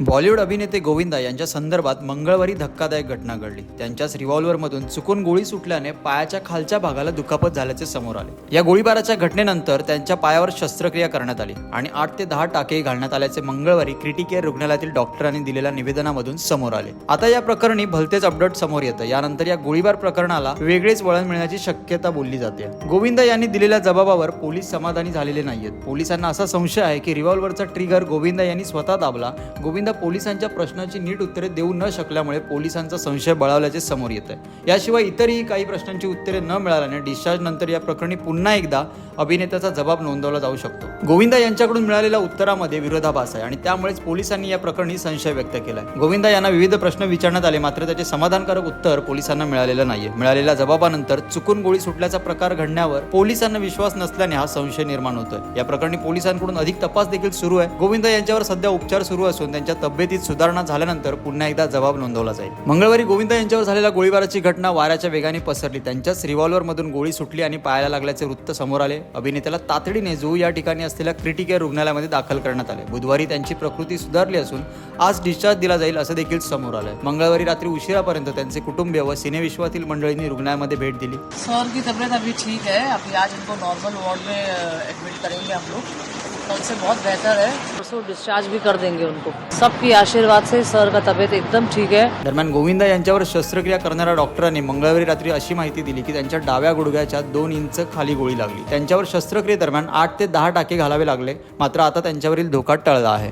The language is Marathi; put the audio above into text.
बॉलिवूड अभिनेते गोविंदा यांच्या संदर्भात मंगळवारी धक्कादायक घटना घडली. त्यांच्याच रिव्हॉल्व्हरमधून चुकून गोळी सुटल्याने पायाच्या खालच्या भागाला दुखापत झाल्याचे समोर आले. या गोळीबाराच्या घटनेनंतर त्यांच्या पायावर शस्त्रक्रिया करण्यात आली आणि आठ ते दहा टाके घालण्यात आल्याचे मंगळवारी क्रिटिकेअर रुग्णालयातील डॉक्टरांनी दिलेल्या निवेदनामधून समोर आले. आता या प्रकरणी भलतेच अपडेट समोर येतं. यानंतर या गोळीबार प्रकरणाला वेगळेच वळण मिळण्याची शक्यता बोलली जाते. गोविंदा यांनी दिलेल्या जबाबावर पोलीस समाधानी झालेले नाहीयेत. पोलिसांना असा संशय आहे की रिव्हॉल्व्हरचा ट्रिगर गोविंदा यांनी स्वतः दाबला. गोविंदा पोलिसांच्या प्रश्नाची नीट उत्तरे देऊ न शकल्यामुळे पोलिसांचा संशय बळावल्याचे समोर येत आहे याशिवाय इतरही काही प्रश्नांची उत्तरे न मिळाल्याने डिस्चार्ज नंतर या प्रकरणी पुन्हा एकदा अभिनेत्याचा जबाब नोंदवला जाऊ शकतो. गोविंदा यांच्याकडून मिळालेल्या उत्तरामध्ये विरोधाभास आहे आणि त्यामुळेच पोलिसांनी या प्रकरणी संशय व्यक्त केलाय. गोविंदा यांना विविध प्रश्न विचारण्यात आले मात्र त्याचे समाधानकारक उत्तर पोलिसांना मिळालेलं नाहीये. मिळालेल्या जबाबानंतर चुकून गोळी सुटल्याचा प्रकार घडण्यावर पोलिसांना विश्वास नसल्याने हा संशय निर्माण होतोय. या प्रकरणी पोलिसांकडून अधिक तपास देखील सुरू आहे. गोविंदा यांच्यावर सध्या उपचार सुरू असून त्यांच्या तब्येतीत सुधारणा झाल्यानंतर पुन्हा एकदा जबाब नोंदवला जाईल. मंगळवारी गोविंदा यांच्यावर झालेल्या गोळीबाराची घटना वाऱ्याच्या वेगाने पसरली. त्यांच्याच रिव्हॉल्व्हर मधून गोळी सुटली आणि पायाला लागल्याचे वृत्त समोर आले. अभिनेत्याला तातडीने जुहू या ठिकाणी असलेल्या क्रिटिकेअर रुग्णालयामध्ये दाखल करण्यात आले. बुधवारी त्यांची प्रकृती सुधारली असून आज डिस्चार्ज दिला जाईल असं देखील समोर आलं मंगळवारी रात्री उशिरापर्यंत त्यांचे कुटुंबीय व सिनेविश्वातील मंडळींनी रुग्णालयामध्ये भेट दिली. सर की तब्येत अभी ठीक है? अभी आज इनको नॉर्मल वार्ड में एडमिट करेंगे हम लोग। कल से बहुत बेहतर है। परसों डिस्चार्ज भी कर देंगे उनको। सबकी आशीर्वाद से सर का तबीयत एकदम ठीक है। दरम्यान गोविंदा यांच्यावर शस्त्रक्रिया करणाऱ्या डॉक्टरांनी मंगळवारी रात्री अशी माहिती दिली की त्यांच्या डाव्या गुडघ्याच्या दोन इंच खाली गोळी लागली. त्यांच्यावर शस्त्रक्रियेदरम्यान आठ ते दहा टाके घालावे लागले. मात्र आता त्यांच्यावरील धोका टळला आहे.